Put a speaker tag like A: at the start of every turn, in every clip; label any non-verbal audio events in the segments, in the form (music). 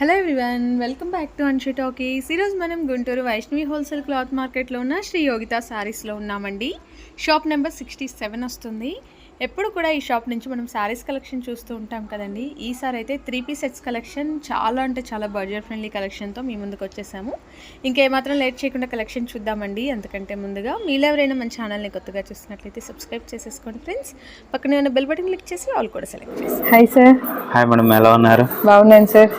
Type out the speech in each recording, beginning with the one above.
A: Hello everyone welcome back to Anshi talkies ఈరోజు మనం Guntur Vaishnavi wholesale cloth మార్కెట్లో ఉన్న శ్రీ యోగిత శారీస్లో ఉన్నామండి. షాప్ నెంబర్ సిక్స్టీ సెవెన్ వస్తుంది. ఎప్పుడు కూడా ఈ షాప్ నుంచి మనం శారీస్ కలెక్షన్ చూస్తూ ఉంటాం కదండి. ఈసారి అయితే త్రీ పీస్ సెట్స్ కలెక్షన్ చాలా అంటే చాలా బడ్జెట్ ఫ్రెండ్లీ కలెక్షన్తో మీ ముందుకు వచ్చేసాము. ఇంకేమాత్రం లేట్ చేయకుండా కలెక్షన్ చూద్దామండి. అంతకంటే ముందుగా మీలో ఎవరైనా మన ఛానల్ని కొత్తగా చూసినట్లయితే సబ్స్క్రైబ్ చేసేసుకోండి ఫ్రెండ్స్ పక్కనే ఉన్న బెల్ బటన్ క్లిక్ చేసి ఆల్ కూడా సెలెక్ట్ చేసి
B: హాయ్ సార్
C: హాయ్ మేడం ఎలా ఉన్నారు?
B: బాగున్నాను సార్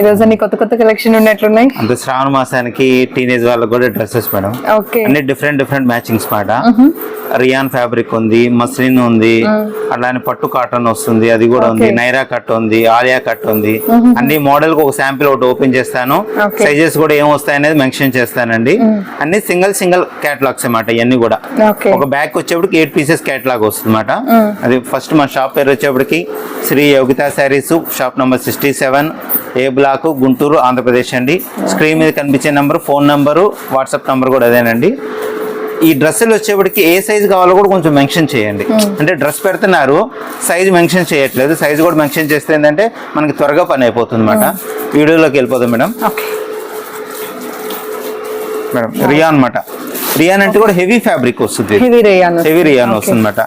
B: ఈరోజు అన్ని కొత్త కొత్త కలెక్షన్ ఉన్నట్లున్నాయి?
C: అంత శ్రావణ మాసానికి టీనేజ్ వాళ్ళకి కూడా డ్రెస్సెస్ మేడం.
B: ఓకే.
C: అన్ని డిఫరెంట్ డిఫరెంట్ మ్యాచింగ్స్ మాట. రియాన్ ఫ్యాబ్రిక్ ఉంది మస్లిన్ ఉంది అలానే పట్టు కాటన్ వస్తుంది అది కూడా ఉంది నైరా కట్ ఉంది ఆలియా కట్ ఉంది. అన్ని మోడల్కి ఒక శాంపిల్ ఒకటి ఓపెన్ చేస్తాను. సైజెస్ కూడా ఏం వస్తాయి అనేది మెన్షన్ చేస్తానండి అన్ని సింగిల్ సింగిల్ కేటలాగ్స్ అన్నమాట ఇవన్నీ కూడా. ఒక బ్యాగ్ వచ్చేప్పటికి ఎయిట్ పీసెస్ కేటలాగ్ వస్తుంది అనమాట అది ఫస్ట్ మా షాప్ పేరు వచ్చేప్పటికి Shri Yogitha sarees shop number sixty seven A block Guntur Andhra Pradesh అండి. స్క్రీన్ మీద కనిపించే number phone number WhatsApp number కూడా అదేనండి. ఈ డ్రెస్సులు వచ్చేప్పటికి ఏ సైజ్ కావాలో కూడా కొంచెం మెన్షన్ చేయండి. అంటే డ్రెస్ పెడుతున్నారు సైజ్ మెన్షన్ చేయట్లేదు. సైజ్ కూడా మెన్షన్ చేస్తే ఏంటంటే మనకి త్వరగా పని అయిపోతుంది అనమాట వీడియోలోకి వెళ్ళిపోతాం మేడం. మేడం రియాన్ అనమాట రియాన్ అంటే కూడా హెవీ ఫ్యాబ్రిక్ వస్తుంది.
B: హెవీ రియాన్
C: వస్తుంది. అనమాట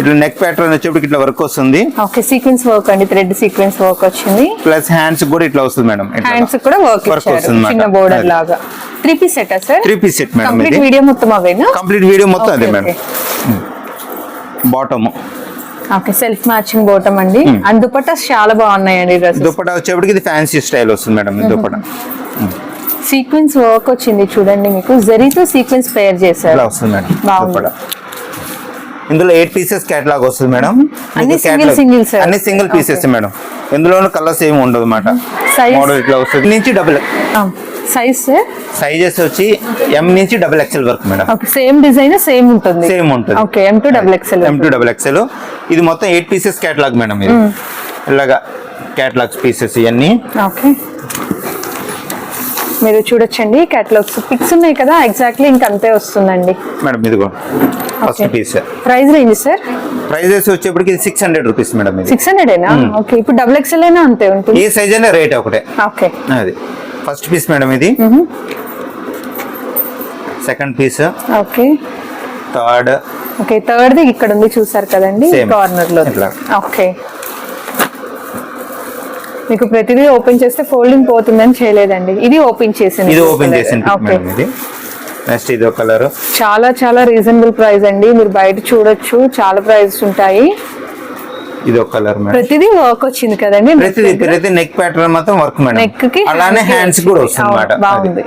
C: ఇట్లా నెక్ ప్యాటర్న్ వచ్చేప్పటికి ఇట్లా వర్క్ వస్తుంది.
B: ఓకే సీక్వెన్స్ వర్క్ అండి థ్రెడ్ సీక్వెన్స్ వర్క్ వచ్చింది.
C: ప్లస్ హ్యాండ్స్ కూడా ఇట్లా వస్తుంది మేడం
B: హ్యాండ్స్ కూడా వర్క్ ఇచ్చారు
C: వస్తుందన్నమాట.
B: చిన్న బోర్డర్. లాగా. Three piece set sir
C: three piece set madam
B: complete video మొత్తం అవేనా
C: కంప్లీట్ వీడియో మొత్తం అదే madam. Bottom
B: okay self matching bottom అండి. అండ్ దుపట్టాస్ చాలా బాగున్నాయండి డ్రెస్సెస్.
C: దుపట్టా వచ్చేప్పటికి ఇది ఫ్యాన్సీ స్టైల్ వస్తుంది మేడం ఈ దుపట్టా
B: సీక్వెన్స్ వర్క్ వచ్చింది చూడండి మీకు. జరీతో సీక్వెన్స్ పేర్ చేశారు.
C: వస్తుంది మేడం
B: బాగుంది.
C: ఇందులో ఎయిట్ పీసెస్ కేటలాగ్ వస్తుంది మేడం.
B: అన్ని sir.
C: అన్ని సింగిల్ పీసెస్ మేడం. ఇందులోనూ కలర్స్ ఏమి ఉండదు అనమాట? మోడల్ ఇట్లా వస్తుంది. నుంచి డబుల్
B: సైజ్
C: సైజెస్ వచ్చి ఎం నుంచి డబుల్ ఎక్సెల్ వరకు madam.
B: Okay same design same ఉంటుంది.
C: సేమ్ ఉంటుంది.
B: Okay M to double XL
C: M to double XL ఇది మొత్తం ఎయిట్ పీసెస్ కేటలాగ్ మేడం ఇది. ఇలాగా కేటలాగ్స్ పీసెస్ ఇవన్నీ.
B: ఓకే మీరు చూడొచ్చండి క్యాటలాగ్స్ పిక్స్ ఉన్నాయి కదా ఎగ్జాక్ట్లీ ఇంక అంతే వస్తుందండి.
C: మేడం ఇదిగో. First. Piece
B: price range sir
C: prices వచ్చేప్పటికి సిక్స్ హండ్రెడ్ రూపీస్ మేడం ఇది.
B: సిక్స్ హండ్రెడేనా ఓకే ఇప్పుడు డబుల్ ఎక్స్ఎల్ అయినా అంతే ఉంటుంది.
C: ఏ సైజ్ అయినా రేట్ ఒకటే.
B: ఓకే
C: అది. ఫస్ట్ పీస్ మేడం ఇది. Second piece
B: okay
C: third
B: okay third the ఇక్కడ ఉంది చూసారు కదండి.
C: కార్నర్లో.
B: ఓకే మీకు ప్రతిదీ ఓపెన్ చేస్తే ఫోల్డింగ్ పోతుందని చేయలేదండి. ఇది ఓపెన్ చేసింది
C: ఇది ఓపెన్ చేసింది
B: ఓకే
C: మేడం ఇది. నెక్స్ట్ ఇది కలర్.
B: చాలా చాలా రీజనబుల్ ప్రైస్ అండి. మీరు బయట చూడొచ్చు. చాలా ప్రైస్ ఉంటాయి.
C: ఇది ఒక కలర్ మేడం.
B: ప్రతిదీ వర్క్ వచ్చింది కదండి.
C: ప్రతిది ప్రతి నెక్ ప్యాటర్న్ మొత్తం వర్క్ మేడం.
B: నెక్కి
C: అలానే హ్యాండ్స్ కూడా వస్తుంది
B: అవును,
C: అనమాట
B: బాగుంది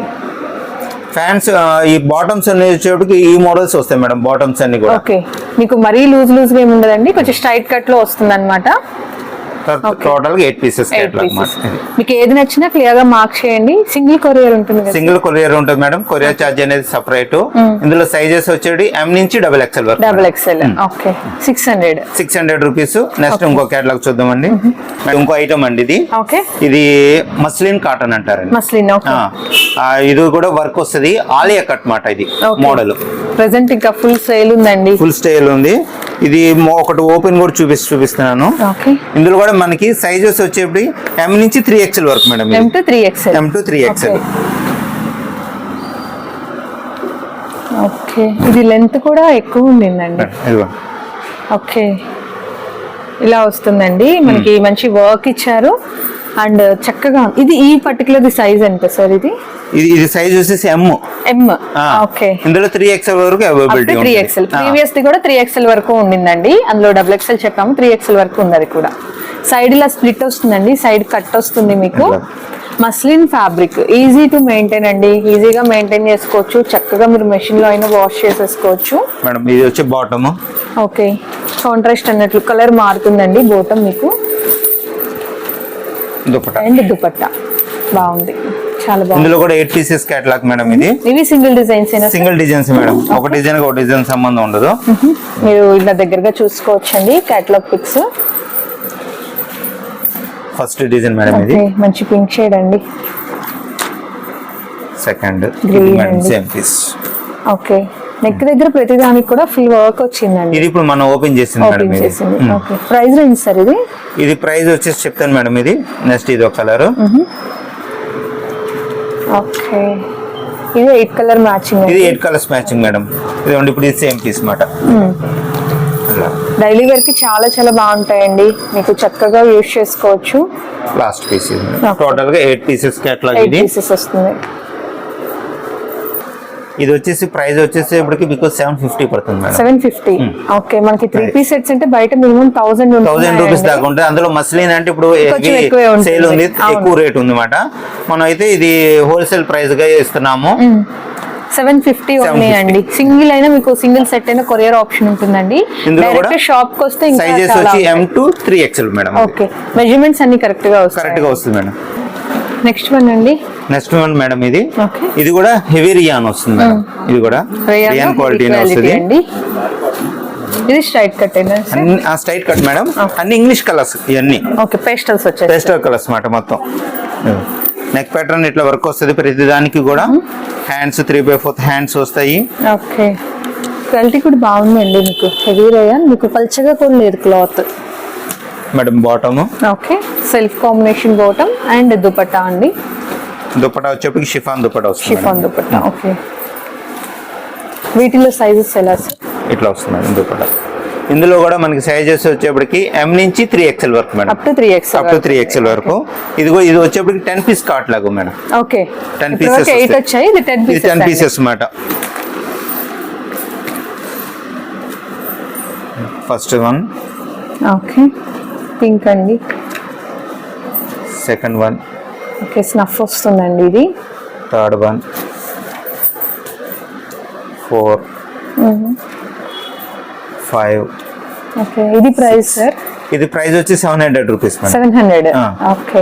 C: ఫ్యాన్స్ ఈ బాటమ్స్ అన్ని వచ్చేటికి ఈ మోడల్స్ వస్తాయి మేడం బాటమ్స్ అన్ని కూడా.
B: ఓకే మీకు మరీ లూజ్ లూజ్గా ఏమి ఉండదండి. కొంచెం స్ట్రైట్ కట్లో వస్తుంది అనమాట
C: టోటల్గా ఎయిట్ పీసెస్
B: మీకు ఏది నచ్చినా క్లియర్గా మార్క్ చేయండి. సింగిల్ కొరియర్ ఉంటుంది
C: సింగిల్ కొరియర్ ఉంటుంది మేడం కొరియర్ ఛార్జ్ అనేది సపరేట్ ఇందులో సైజెస్ వచ్చేది ఎం నుంచి డబుల్ ఎక్స్ఎల్ వరకు
B: double XL okay six hundred
C: six hundred rupees next ఇంకో కేటలాగ్ చూద్దామండి. ఇంకో ఐటమ్ అండి ఇది.
B: ఓకే
C: ఇది మస్లిన్ కాటన్ అంటారండి.
B: మస్లిన్
C: ఆ, ఇది కూడా వర్క్ వస్తుంది. ఆలియా కట్ మాట ఇది. మోడల్
B: ప్రెసెంట్ ఇంకా ఫుల్ సేల్ ఉందండి.
C: ఫుల్ స్టైల్ ఉంది. ఇది ఒకటి ఓపెన్ కూడా చూపిస్తు చూపిస్తున్నాను.
B: ఓకే.
C: ఇందులో కూడా మనకి సైజెస్ వచ్చేప్పుడు ఎం నుంచి త్రీ ఎక్స్ఎల్ వరకు madam
B: M to three XL
C: M to three XL
B: okay. ఇది లెంత్ కూడా ఎక్కువ ఉండిందండి. ఓకే. ఇలా వస్తుందండి. మనకి మంచి వర్క్ ఇచ్చారు. అండ్ చక్కగా ఇది ఈ పర్టికులర్ సైజ్ ఎంత సార్ ఇది?
C: ఇది ఇది సైజ్ వచ్చేసి ఎం
B: ఎం ఓకే
C: ఇందులో త్రీ ఎక్స్ఎల్ వరకు అవైలబిలిటీ
B: త్రీ ఎక్స్ఎల్ ప్రీవియస్ ది కూడా త్రీ ఎక్స్ఎల్ వరకు ఉండిందండి. అందులో డబుల్ ఎక్స్ఎల్ చెప్పాము త్రీ ఎక్స్ఎల్ వరకు ఉంది అది కూడా. సైడ్ ఇలా స్ప్లిట్ వస్తుందండి. సైడ్ కట్ వస్తుంది మీకు. Muslin fabric easy to maintain అండి. ఈజీగా మెయింటైన్ చేసుకోవచ్చు. చక్కగా మీరు మెషిన్లో అయినా వాష్ చేసేసుకోవచ్చు.
C: మేడం ఇది వచ్చి బాటమ్
B: ఓకే కాంట్రాస్ట్ అన్నట్లు కలర్ మారుతుందండి బోటం మీకు.
C: దుపట్టా.
B: అండ్ దుపట్టా. బాగుంది. చాలా బాగుంది.
C: ఇందులో కూడా ఎయిట్ పీసెస్ కేటలాగ్ మేడం ఇది.
B: ఇవి single designs
C: single designs madam. (laughs) ఒక డిజైన్ ఒక డిజైన్ సంబంధం ఉండదు.
B: మీరు ఇలా దగ్గరగా చూసుకోవచ్చండి catalogue pics
C: first design madam ఇది.
B: మంచి పింక్ షేడ్ అండి.
C: Second. Same piece
B: okay. Neck దగ్గర ప్రతి దానికి కూడా ఫుల్ వర్క్ వచ్చిందండి.
C: ఇది ఇప్పుడు మనం ఓపెన్ చేసింది మేడం ఇది.
B: ప్రైస్ రేంజ్ సార్ ఇది?
C: ఇది ప్రైస్ వచ్చేసి చెప్తాను మేడం ఇది. నెక్స్ట్ ఇది ఒక కలర్.
B: ఓకే. ఇది ఎయిట్ కలర్ మ్యాచింగ్
C: ఇది ఎయిట్ కలర్స్ మ్యాచింగ్ మేడం. ఇది ఇప్పుడు ఇది సేమ్ పీస్ మాట.
B: డైలీ వేర్కి చాలా చాలా బాగుంటాయండి. మీకు చక్కగా యూజ్ చేసుకోవచ్చు.
C: Last piece. టోటల్గా ఎయిట్ పీసెస్ కేటలాగ్ ఇది.
B: పీసెస్ వస్తుంది.
C: ఇది వచ్చేసి ప్రైస్ వచ్చేసి ఇప్పటికి మీకు సెవెన్ ఫిఫ్టీ పడుతుంది మేడం.
B: Seven fifty. ఓకే మనకి త్రీ. పీస్ సెట్స్ అంటే బయట మినిమం థౌసండ్
C: థౌసండ్ రూపీస్ దాకా ఉంటుంది అందులో మస్లిన్ అంటే ఇప్పుడు. సేల్ ఉంది. ఎక్కువ రేట్ ఉంది అనమాట మనం అయితే ఇది హోల్సేల్ ప్రైస్గా ఇస్తున్నాము.
B: సెవెన్ ఫిఫ్టీ ఉన్నాయండి సింగిల్ అయినా మీకు సింగిల్ సెట్ అయినా కొరియర్ ఆప్షన్ ఉంటుందండి. డైరెక్ట్ షాప్కి వస్తే
C: సైజెస్ వచ్చి M to three XL madam.
B: Okay measurements అన్ని కరెక్ట్గా వస్తాయి
C: కరెక్ట్గా వస్తుంది మేడం.
B: నెక్స్ట్ వన్ అండి.
C: నెక్స్ట్ వన్ మేడం ఇది. ఇది కూడా హెవీ రియాన్ వస్తుంది మేడం ఇది కూడా రియాన్ క్వాలిటీ వస్తుంది.
B: అండి. ఇది స్ట్రైట్ కట్
C: ఆ స్ట్రైట్ కట్ మేడం అన్ని ఇంగ్లీష్ కలర్స్ ఇవన్నీ.
B: ఓకే పేస్టల్స్ వచ్చాయి
C: పేస్టల్ కలర్స్ మాట మొత్తం. నెక్ ప్యాటర్న్ ఇట్లా వర్క్ వస్తుంది ప్రతి దానికి కూడా hands three by fourth hands వస్తాయి.
B: ఓకే క్వాలిటీ కూడా బాగుందండి మీకు. హెవీ రేయన్ మీకు పల్చగా కూడా లేదు cloth
C: madam bottom
B: okay self combination bottom and dupatta అండి.
C: దుపట్టా వచ్చేప్పటికి షిఫాన్ దుపట్టా వస్తుంది.
B: షిఫాన్. దుపట్టా ఓకే. వీటిలో సైజెస్ ఎలా సార్?
C: ఇట్లా వస్తుంది దుపట్టా. ఇందులో కూడా మనకి సైజెస్ వచ్చేప్పటికి ఎం నుంచి త్రీ ఎక్స్ఎల్ వరకు madam.
B: Up to three X
C: up to three XL వరకు. ఇది కూడా- ఇది వచ్చేప్పటికి టెన్ పీస్ కార్ట్ లాగా మేడం.
B: ఓకే.
C: 10 pieces
B: eight. వచ్చాయి ఇది టెన్
C: ఇది టెన్
B: పీసెస్
C: పీసెస్ అన్నమాట ఫస్ట్ వన్
B: ఓకే పింక్ అండి.
C: సెకండ్ వన్
B: ఓకే స్నఫ్ వస్తుందండి ఇది.
C: Third one four five
B: okay ఇది ప్రైస్ సార్
C: ఇది ప్రైస్ వచ్చి seven hundred rupees
B: seven hundred. Okay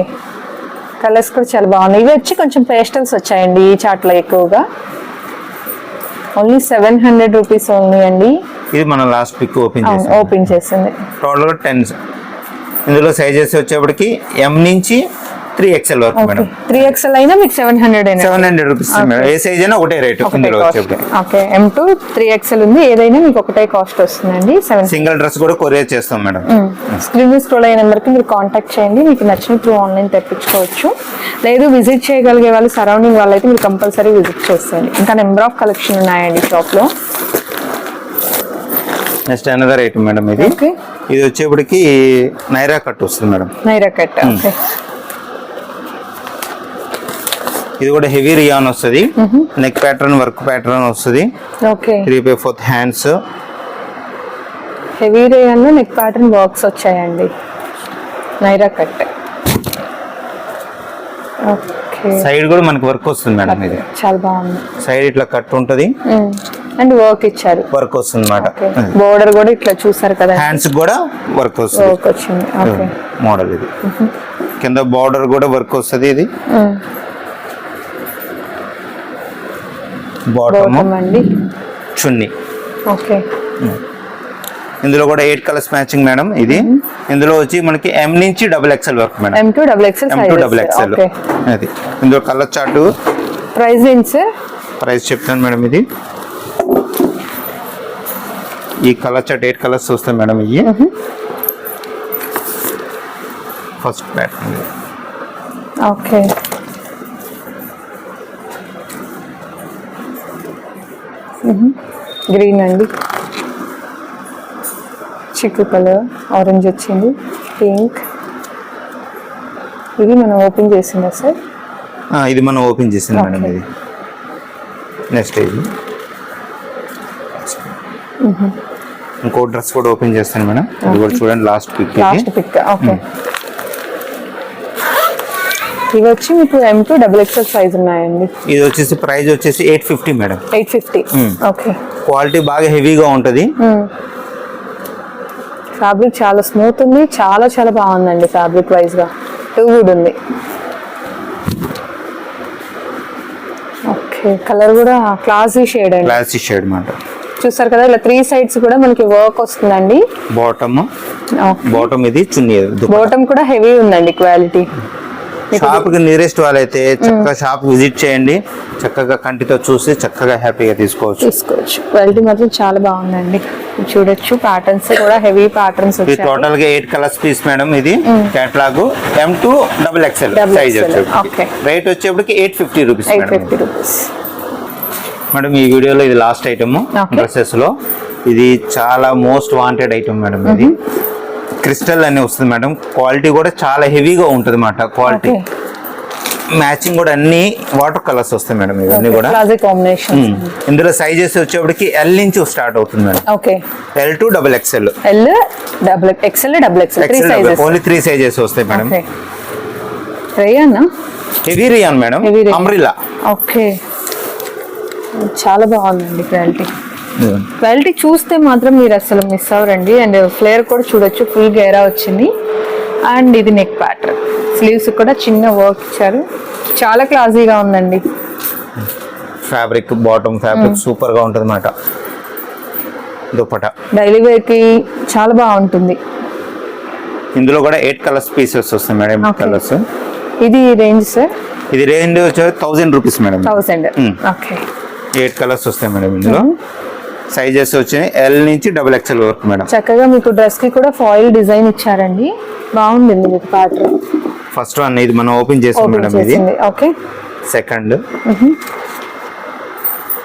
B: colours కూడా చాలా బాగున్నాయి. ఇవి వచ్చి కొంచెం పేస్టల్స్ వచ్చాయండి ఈ చాట్లో ఎక్కువగా. Only seven hundred rupees only అండి.
C: ఇది మనం లాస్ట్ పిక్ ఓపెన్
B: ఓపెన్ చేసింది.
C: టోటల్గా టెన్ ఇందులో సైజెస్ వచ్చేప్పటికి ఎం నుంచి త్రీ ఎక్స్ఎల్ వరకు మేడం.
B: త్రీ ఎక్స్ఎల్ అయినా మీకు సెవెన్ హండ్రెడ్ అయినా
C: సెవెన్ హండ్రెడ్ రూపీస్ మేడం. ఏ సైజ్ అయినా ఒకటే రేట్ ఇందులో
B: okay M to three XL ఉంది. ఏదైనా మీకు ఒకటే కాస్ట్ వస్తుందండి. సెవెన్
C: సింగిల్ డ్రెస్ కూడా కొరియర్ చేస్తాం మేడం.
B: స్క్రీన్ మీద స్క్రోల్ అయిన నెంబర్కి మీరు కాంటాక్ట్ చేయండి. మీకు నచ్చిన త్రూ ఆన్లైన్ తెప్పించుకోవచ్చు. లేదు విజిట్ చేయగలిగే వాళ్ళు సరౌండింగ్ వాళ్ళు అయితే మీరు కంపల్సరీ విజిట్ చేసేయండి. ఇంకా నెంబర్ ఆఫ్ కలెక్షన్ ఉన్నాయండి షాప్లో
C: నెక్స్ట్ అనదర్ ఐటమ్ మేడం ఇది. ఇది వచ్చేప్పటికి నైరా కట్ వస్తుంది మేడం
B: నైరా కట్ ఓకే
C: ఇది కూడా హెవీ రియాన్ వస్తుంది. నెక్ ప్యాటర్న్ వర్క్ ప్యాటర్న్ వస్తుంది.
B: Okay
C: three by fourth hands
B: heavy రేయన్లో neck pattern works వచ్చాయండి. నైరా కట్. ఓకే
C: సైడ్ కూడా మనకి వర్క్ వస్తుంది మేడం ఇది.
B: చాలా బాగుంది.
C: సైడ్ ఇట్లా కట్ ఉంటుంది.
B: అండ్ వర్క్ ఇచ్చారు.
C: వర్క్ వస్తుంది అనమాట
B: బోర్డర్ కూడా ఇట్లా చూసారు కదా.
C: హ్యాండ్స్ కూడా వర్క్ వస్తుంది. మోడల్ ఇది. కింద బార్డర్ కూడా వర్క్ వస్తుంది ఇది. బాటమ్
B: అండి.
C: చున్నీ.
B: ఓకే.
C: ఇందులో కూడా ఎయిట్ కలర్స్ మ్యాచింగ్ మేడం ఇది. ఇందులో వచ్చి మనకి ఎం నుంచి డబుల్ ఎక్స్ఎల్ వరకు madam
B: M to double XL
C: M to double XL
B: okay
C: అది. ఇందులో కలర్ చార్ట్
B: ప్రైస్ ఏంటి
C: ప్రైస్ చెప్తాను మేడం ఇది. ఈ కలర్ చార్ట్ ఎయిట్ కలర్స్ వస్తాయి మేడం ఇవి ఫస్ట్ ప్యాటర్న్
B: ఓకే. గ్రీన్ అండి. చిక్కు కలర్ ఆరెంజ్ వచ్చింది పింక్. ఇది మనం ఓపెన్ చేసిందా సార్?
C: ఇది మనం ఓపెన్ చేసింది మేడం. ఇది. నెక్స్ట్ ఇది. ఇంకో డ్రెస్ కూడా ఓపెన్ చేస్తాను మేడం. ఇది కూడా చూడండి last pic
B: last pic okay ఇవి వచ్చి మీకు M to double XL size ఉన్నాయండి.
C: ఇది వచ్చేసి ప్రైస్ వచ్చేసి eight fifty madam.
B: Eight fifty okay
C: quality బాగా హెవీగా ఉంటుంది.
B: ఫ్యాబ్రిక్ చాలా స్మూత్ ఉంది చాలా చాలా బాగుందండి ఫ్యాబ్రిక్ వైజ్గా. టూ గుడ్ ఉంది. ఓకే కలర్ కూడా క్లాసీ షేడ్ అండి.
C: క్లాసీ షేడ్ మాట
B: చూసారు కదా ఇలా త్రీ సైడ్స్ కూడా మనకి వర్క్ వస్తుందండి.
C: బాటమ్ బాటమ్ ఇది చున్నీ
B: బాటమ్ కూడా హెవీ ఉందండి క్వాలిటీ
C: షాప్కి నియరెస్ట్ వాళ్ళైతే చక్కగా షాప్ విజిట్ చేయండి. చక్కగా కంటితో చూసి చక్కగా హ్యాపీగా తీసుకోవచ్చు.
B: తీసుకోవచ్చు. క్వాలిటీ మాత్రం చాలా బాగుందండి. చూడొచ్చు ప్యాటర్న్స్ కూడా హెవీ ప్యాటర్న్స్
C: ఇది టోటల్గా ఎయిట్ కలర్స్ పీస్ మేడం ఇది. Catalogue M to double XL size
B: okay.
C: Rate వచ్చేప్పటికి eight fifty rupees
B: eight fifty rupees
C: madam ఈ వీడియోలో ఇది లాస్ట్ ఐటమ్. డ్రెస్సెస్లో ఇది చాలా మోస్ట్ వాంటెడ్ ఐటమ్ మేడం ఇది. క్రిస్టల్ అని వస్తుంది మేడం. క్వాలిటీ కూడా చాలా హెవీగా ఉంటుంది అన్నమాట క్వాలిటీ మ్యాచింగ్ కూడా అన్ని వాటర్ కలర్స్ వస్తాయి మేడం ఇవన్నీ కూడా. ఉమ్. ఇందులో సైజెస్ వచ్చేప్పటికి ఎల్ నుంచి స్టార్ట్ అవుతుంది madam.
B: Okay
C: L to double XL
B: L double XL double XL
C: only three sizes వస్తాయి madam. Heavy rayon madam. Umbrella
B: okay చాలా బాగుందండి క్వాలిటీ. క్వాలిటీ చూస్తే మాత్రం మీరు అసలు మిస్ అవ్వరండి. అండ్ ఫ్లేర్ కూడా చూడొచ్చు ఫుల్ గేరా వచ్చింది. అండ్ ఇది నెక్ ప్యాటర్న్ స్లీవ్స్ కూడా చిన్న వర్క్ ఇచ్చారు. చాలా క్లాసీగా ఉందండి.
C: ఫ్యాబ్రిక్ బాటమ్ ఫ్యాబ్రిక్ సూపర్గా ఉంటుంది అన్నమాట దుప్పట
B: డైలీ వేర్కి చాలా బాగుంటుంది.
C: ఇందులో కూడా ఎయిట్ కలర్స్ పీసెస్ వస్తాయి మేడం. కలర్స్
B: ఇది రేంజ్ సార్
C: ఇది రేంజ్ వచ్చి thousand rupees madam.
B: Thousand. Okay
C: eight colours వస్తాయి మేడం ఇందులో. సైజెస్ వచ్చాయి ఎల్ నుంచి డబుల్ ఎక్స్ఎల్ వరకు మేడం.
B: చక్కగా మీకు డ్రెస్కి కూడా ఫాయిల్ డిజైన్ ఇచ్చారండి. బాగుంది మీకు ప్యాటర్న్
C: ఫస్ట్ వన్ ఇది మనం ఓపెన్ చేసాం మేడం ఇది.
B: Okay
C: second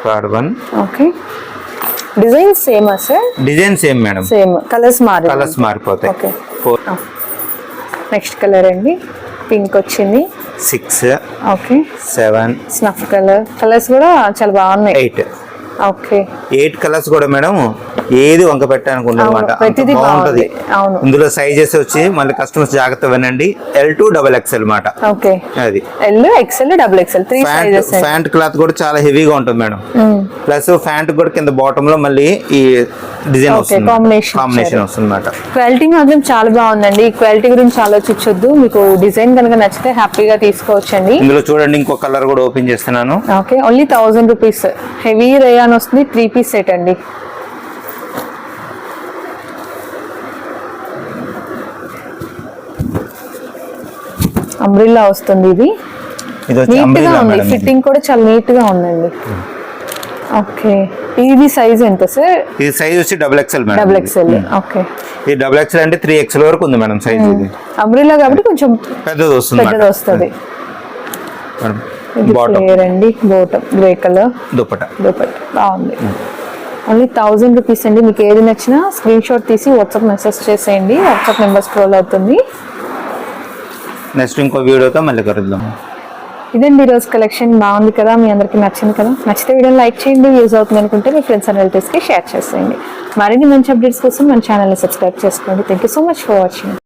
C: third one
B: okay design సేమా sir
C: design same madam.
B: Same colours మారి
C: కలర్స్ మారిపోతాయి. ఫోర్
B: నెక్స్ట్ కలర్ అండి. పింక్ వచ్చింది.
C: Six
B: okay.
C: Seven
B: snuff colour. Colours కూడా చాలా బాగున్నాయి.
C: ఎయిట్.
B: ఓకే.
C: ఎయిట్ కలర్స్ కూడా మేడం ఏది వంక పెట్టడానికి బాగుంటది. ఇందులో సైజెస్ వచ్చి మళ్ళీ కస్టమర్స్ జాగ్రత్త వినండి. ఎల్ టు డబల్ ఎక్స్ఎల్ మాట.
B: ఓకే.
C: అది.
B: L XL double XL three
C: pant cloth కూడా చాలా హెవీగా ఉంటుంది మేడం. ప్లస్ ఫ్యాంట్ కూడా కింద బాటమ్లో మళ్ళీ ఈ డిజైన్ వస్తుంది కాంబినేషన్. వస్తుంది అనమాట
B: క్వాలిటీ మాత్రం చాలా బాగుందండి. ఈ క్వాలిటీ గురించి ఆలోచించొద్దు. మీకు డిజైన్ కనుక నచ్చితే హ్యాపీగా తీసుకోవచ్చండి.
C: ఇందులో చూడండి ఇంకో కలర్ కూడా ఓపెన్ చేస్తున్నాను.
B: Okay only thousand rupees heavy rayon వస్తుంది త్రీ పీస్ సెట్ అండి. అంబ్రిల్లా వస్తుంది ఇది.
C: ఇది నీట్గా
B: ఉంది.
C: ఇది.
B: ఫిట్టింగ్ కూడా చాలా నీట్గా ఉందండి. ఓకే ఇది సైజ్ ఎంత సార్
C: ఇది సైజ్ వచ్చి డబుల్ ఎక్స్ఎల్ మేడం
B: డబుల్
C: ఇది.
B: ఎక్స్ఎల్ ఓకే
C: ఇది డబుల్ ఎక్స్ఎల్ అంటే త్రీ ఎక్స్ఎల్ వరకు ఉంది మేడం సైజ్ ఇది.
B: అంబ్రిల్లా కాబట్టి కొంచెం
C: పెద్దది వస్తుంది
B: పెద్దది వస్తుంది.
C: మేడం
B: ఇది
C: బాటమ్
B: క్లియర్ అండి. Bottom grey colour
C: dupatta
B: dupatta బాగుంది. ఓన్లీ థౌజండ్ రూపీస్ అండి. మీకు ఏది నచ్చినా స్క్రీన్ షాట్ తీసి వాట్సాప్ మెసేజ్ చేసేయండి. వాట్సాప్ నెంబర్ స్క్రోల్ అవుతుంది.
C: నెక్స్ట్ ఇంకో వీడియోతో మళ్ళీ కలుద్దాం.
B: ఇదండి ఈరోజు కలెక్షన్. బాగుంది కదా? మీ అందరికీ నచ్చింది కదా? నచ్చితే వీడియో లైక్ చేయండి యూజ్ అవుతుంది అనుకుంటే మీ ఫ్రెండ్స్ అండ్ రిలేటివ్స్కి షేర్ చేసేయండి. మరిన్ని మంచి అప్డేట్స్ కోసం మన ఛానల్ని సబ్స్క్రైబ్ చేసుకోండి. Thank you so much for watching